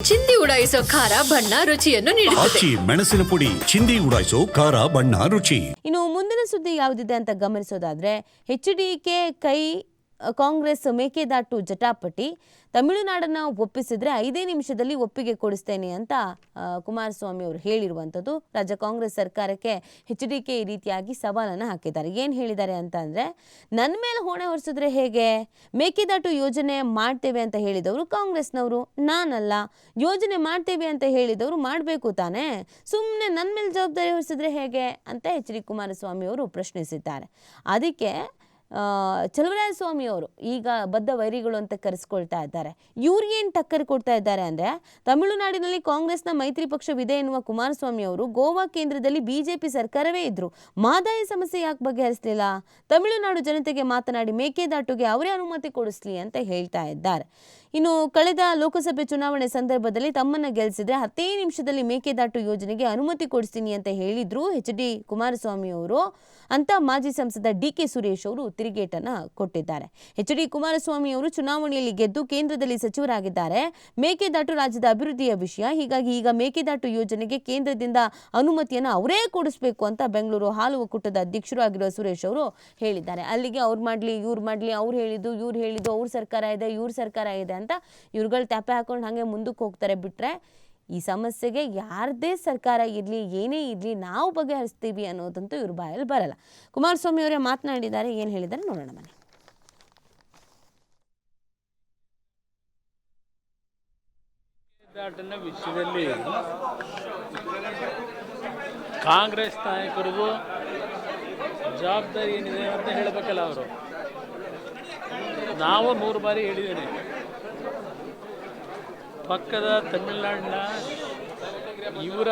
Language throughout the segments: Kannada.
ಚಿಂದಿ ಉಡಾಯಿಸೋ ಖಾರ ಬಣ್ಣ ರುಚಿಯನ್ನು ನೀಡುತ್ತದೆ. ಆಚಿ ಮೆಣಸಿನ ಪುಡಿ ಚಿಂದಿ ಉಡಾಯಿಸೋ ಖಾರ ಬಣ್ಣ ರುಚಿ. ಇನ್ನು ಮುಂದಿನ ಸುದ್ದಿ ಯಾವುದಿದೆ ಅಂತ ಗಮನಿಸೋದಾದ್ರೆ ಎಚ್ ಡಿ ಕೆ ಕೈ ಕಾಂಗ್ರೆಸ್ ಮೇಕೆದಾಟು ಜಟಾಪಟಿ ತಮಿಳುನಾಡನ್ನು ಒಪ್ಪಿಸಿದರೆ ಐದೇ ನಿಮಿಷದಲ್ಲಿ ಒಪ್ಪಿಗೆ ಕೊಡಿಸ್ತೇನೆ ಅಂತ ಕುಮಾರಸ್ವಾಮಿ ಅವರು ಹೇಳಿರುವಂಥದ್ದು. ರಾಜ್ಯ ಕಾಂಗ್ರೆಸ್ ಸರ್ಕಾರಕ್ಕೆ ಎಚ್ ಡಿ ಕೆ ಈ ರೀತಿಯಾಗಿ ಸವಾಲನ್ನು ಹಾಕಿದ್ದಾರೆ. ಏನು ಹೇಳಿದ್ದಾರೆ ಅಂತ ಅಂದರೆ ನನ್ನ ಮೇಲೆ ಹೊಣೆ ಹೊರಿಸಿದ್ರೆ ಹೇಗೆ? ಮೇಕೆದಾಟು ಯೋಜನೆ ಮಾಡ್ತೇವೆ ಅಂತ ಹೇಳಿದವರು ಕಾಂಗ್ರೆಸ್ನವರು, ನಾನಲ್ಲ. ಯೋಜನೆ ಮಾಡ್ತೇವೆ ಅಂತ ಹೇಳಿದವರು ಮಾಡಬೇಕು ತಾನೇ? ಸುಮ್ಮನೆ ನನ್ನ ಮೇಲೆ ಜವಾಬ್ದಾರಿ ಹೊರಿಸಿದ್ರೆ ಹೇಗೆ? ಅಂತ ಎಚ್ ಡಿ ಕುಮಾರಸ್ವಾಮಿ ಅವರು ಪ್ರಶ್ನಿಸಿದ್ದಾರೆ. ಅದಕ್ಕೆ ಆ, ಚಲುವರಾಯಸ್ವಾಮಿ ಅವರು ಈಗ ಬದ್ಧ ವೈರಿಗಳು ಅಂತ ಕರೆಸ್ಕೊಳ್ತಾ ಇದ್ದಾರೆ. ಇವ್ರಿಗೇನು ಟಕ್ಕರ್ ಕೊಡ್ತಾ ಇದ್ದಾರೆ ಅಂದರೆ ತಮಿಳುನಾಡಿನಲ್ಲಿ ಕಾಂಗ್ರೆಸ್ನ ಮೈತ್ರಿ ಪಕ್ಷವಿದೆ ಎನ್ನುವ ಕುಮಾರಸ್ವಾಮಿ ಅವರು ಗೋವಾ ಕೇಂದ್ರದಲ್ಲಿ ಬಿಜೆಪಿ ಸರ್ಕಾರವೇ ಇದ್ರು. ಮಾದಾಯ ಸಮಸ್ಯೆ ಯಾಕೆ ಬಗೆಹರಿಸಲಿಲ್ಲ? ತಮಿಳುನಾಡು ಜನತೆಗೆ ಮಾತನಾಡಿ ಮೇಕೆದಾಟುಗೆ ಅವರೇ ಅನುಮತಿ ಕೊಡಿಸ್ಲಿ ಅಂತ ಹೇಳ್ತಾ ಇದ್ದಾರೆ. ಇನ್ನು ಕಳೆದ ಲೋಕಸಭೆ ಚುನಾವಣೆ ಸಂದರ್ಭದಲ್ಲಿ ತಮ್ಮನ್ನ ಗೆಲ್ಲಿಸಿದ್ರೆ ಹತ್ತೇ ನಿಮಿಷದಲ್ಲಿ ಮೇಕೆದಾಟು ಯೋಜನೆಗೆ ಅನುಮತಿ ಕೊಡಿಸ್ತೀನಿ ಅಂತ ಹೇಳಿದ್ರು ಎಚ್ ಡಿ ಕುಮಾರಸ್ವಾಮಿ ಅವರು ಅಂತ ಮಾಜಿ ಸಂಸದ ಡಿ ಕೆ ಸುರೇಶ್ ಅವರು ತಿರುಗೇಟನ್ನ ಕೊಟ್ಟಿದ್ದಾರೆ. ಎಚ್ ಡಿ ಕುಮಾರಸ್ವಾಮಿ ಅವರು ಚುನಾವಣೆಯಲ್ಲಿ ಗೆದ್ದು ಕೇಂದ್ರದಲ್ಲಿ ಸಚಿವರಾಗಿದ್ದಾರೆ. ಮೇಕೆದಾಟು ರಾಜ್ಯದ ಅಭಿವೃದ್ಧಿಯ ವಿಷಯ, ಹೀಗಾಗಿ ಈಗ ಮೇಕೆದಾಟು ಯೋಜನೆಗೆ ಕೇಂದ್ರದಿಂದ ಅನುಮತಿಯನ್ನು ಅವರೇ ಕೊಡಿಸ್ಬೇಕು ಅಂತ ಬೆಂಗಳೂರು ಹಾಲು ಒಕ್ಕೂಟದ ಅಧ್ಯಕ್ಷರು ಆಗಿರುವ ಸುರೇಶ್ ಅವರು ಹೇಳಿದ್ದಾರೆ. ಅಲ್ಲಿಗೆ ಅವ್ರು ಮಾಡಲಿ, ಇವ್ರು ಮಾಡಲಿ, ಅವ್ರು ಹೇಳಿದ್ದು, ಇವ್ರು ಹೇಳಿದ್ದು, ಅವ್ರ ಸರ್ಕಾರ ಇದೆ, ಇವ್ರ ಸರ್ಕಾರ ಇದೆ ಅಂತ ಇವ್ರುಗಳು ತ್ಯಾಪೆ ಹಾಕೊಂಡು ಹಾಗೆ ಮುಂದಕ್ಕೆ ಹೋಗ್ತಾರೆ ಬಿಟ್ರೆ ಈ ಸಮಸ್ಯೆಗೆ ಯಾರದೇ ಸರ್ಕಾರ ಇರಲಿ, ಏನೇ ಇರಲಿ, ನಾವು ಬಗೆಹರಿಸ್ತೀವಿ ಅನ್ನೋದಂತೂ ಇವ್ರ ಬಾಯಲ್ಲಿ ಬರಲ್ಲ. ಕುಮಾರಸ್ವಾಮಿ ಅವರೇ ಮಾತನಾಡಿದ್ದಾರೆ, ಏನು ಹೇಳಿದ್ದಾರೆ ನೋಡೋಣ ಮನೆ ವಿಷಯದಲ್ಲಿ ಕಾಂಗ್ರೆಸ್ ನಾಯಕರಿಗೂ ಜವಾಬ್ದಾರಿ ಏನಿದೆ ಅಂತ ಹೇಳಬೇಕಲ್ಲ ಅವರು. ನಾವು ಮೂರು ಬಾರಿ ಹೇಳಿದ್ದೇನೆ. ಪಕ್ಕದ ತಮಿಳುನಾಡಿನ ಇವರ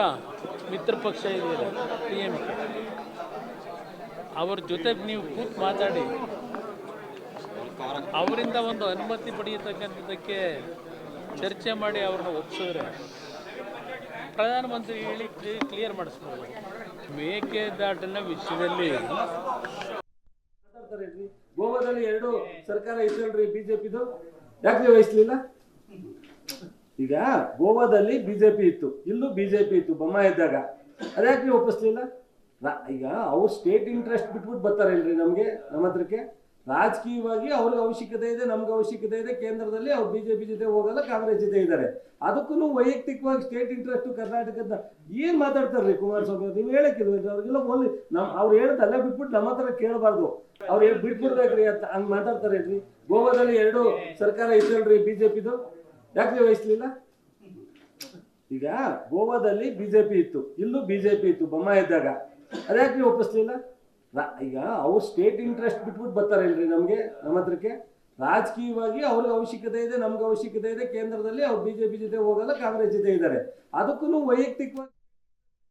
ಮಿತ್ರ ಪಕ್ಷ ಇದೆಯಲ್ಲ ಪಿ ಎಂ ಕೆ. ಅವ್ರ ಜೊತೆಗೆ ನೀವು ಕೂತು ಮಾತಾಡಿ. ಅವರಿಂದ ಒಂದು ಅನುಮತಿ ಪಡೆಯತಕ್ಕಂಥದ್ದಕ್ಕೆ ಚರ್ಚೆ ಮಾಡಿ ಅವ್ರನ್ನ ಒಪ್ಸಿದ್ರೆ ಪ್ರಧಾನಮಂತ್ರಿ ಹೇಳಿ ಕ್ಲಿಯರ್ ಮಾಡಿಸ್ಬೋದು ಮೇಕೆದಾಟಿನ ವಿಷಯದಲ್ಲಿ ಗೋವಾದಲ್ಲಿ ಎರಡು ಸರ್ಕಾರ ಇತ್ತಲ್ರಿ ಬಿಜೆಪಿದು. ಯಾಕೆ ವಹಿಸ್ಲಿಲ್ಲ? ಈಗ ಗೋವಾದಲ್ಲಿ ಬಿಜೆಪಿ ಇತ್ತು, ಇಲ್ಲೂ ಬಿಜೆಪಿ ಇತ್ತು ಬೊಮ್ಮ ಇದ್ದಾಗ. ಅದ್ಯಾಕೆ ನೀವು ಒಪ್ಪಿಸ್ಲಿಲ್ಲ? ಈಗ ಅವ್ರು ಸ್ಟೇಟ್ ಇಂಟ್ರೆಸ್ಟ್ ಬಿಟ್ಬಿಟ್ಟು ಬರ್ತಾರಲ್ರಿ ನಮಗೆ, ನಮ್ಮ ಹತ್ರಕ್ಕೆ. ರಾಜಕೀಯವಾಗಿ ಅವ್ರಿಗೆ ಅವಶ್ಯಕತೆ ಇದೆ, ನಮ್ಗೆ ಅವಶ್ಯಕತೆ ಇದೆ, ಕೇಂದ್ರದಲ್ಲಿ ಅವ್ರು ಬಿಜೆಪಿ ಜೊತೆ ಹೋಗಲ್ಲ, ಕಾಂಗ್ರೆಸ್ ಜೊತೆ ಇದ್ದಾರೆ. ಅದಕ್ಕೂ ವೈಯಕ್ತಿಕವಾಗಿ ಸ್ಟೇಟ್ ಇಂಟ್ರೆಸ್ಟ್ ಕರ್ನಾಟಕದ ಏನ್ ಮಾತಾಡ್ತಾರ್ರಿ ಕುಮಾರಸ್ವಾಮಿ ನೀವು ಹೇಳಕ್ಕಿಲ್ವೇನ್ರಿ ಅವ್ರಿಗೆಲ್ಲ ಓನ್ಲಿ ನಮ್ ಅವ್ರು ಹೇಳೋದು ಅಲ್ಲೇ ಬಿಟ್ಬಿಟ್ಟು ನಮ್ಮ ಹತ್ರ ಕೇಳಬಾರ್ದು. ಅವ್ರು ಬಿಟ್ಬಿಡ್ಬೇಕ್ರಿ ಅಂತ ಹಂಗ್ ಮಾತಾಡ್ತಾರೇನ್ರಿ ಗೋವಾದಲ್ಲಿ ಎರಡು ಸರ್ಕಾರ ಇತ್ತಲ್ರಿ ಬಿಜೆಪಿದು? ಯಾಕೆ ನಿರ್ವಹಿಸ್ಲಿಲ್ಲ ಈಗ ಗೋವಾದಲ್ಲಿ ಬಿಜೆಪಿ ಇತ್ತು, ಇಲ್ಲೂ ಬಿಜೆಪಿ ಇತ್ತು ಬೊಮ್ಮ ಇದ್ದಾಗ. ಅದ್ಯಾಕೆ ನೀವು ಒಪ್ಪಿಸ್ಲಿಲ್ಲ? ಈಗ ಅವ್ರು ಸ್ಟೇಟ್ ಇಂಟ್ರೆಸ್ಟ್ ಬಿಟ್ಬಿಟ್ಟು ಬರ್ತಾರಲ್ರಿ ನಮಗೆ ನಮ್ಮ ಹತ್ರಕ್ಕೆ. ರಾಜಕೀಯವಾಗಿ ಅವ್ರಿಗೆ ಅವಶ್ಯಕತೆ ಇದೆ, ನಮ್ಗೆ ಅವಶ್ಯಕತೆ ಇದೆ, ಕೇಂದ್ರದಲ್ಲಿ ಅವ್ರು ಬಿಜೆಪಿ ಜೊತೆ ಹೋಗಲ್ಲ, ಕಾಂಗ್ರೆಸ್ ಜೊತೆ ಇದ್ದಾರೆ ಅದಕ್ಕೂ ವೈಯಕ್ತಿಕವಾಗಿ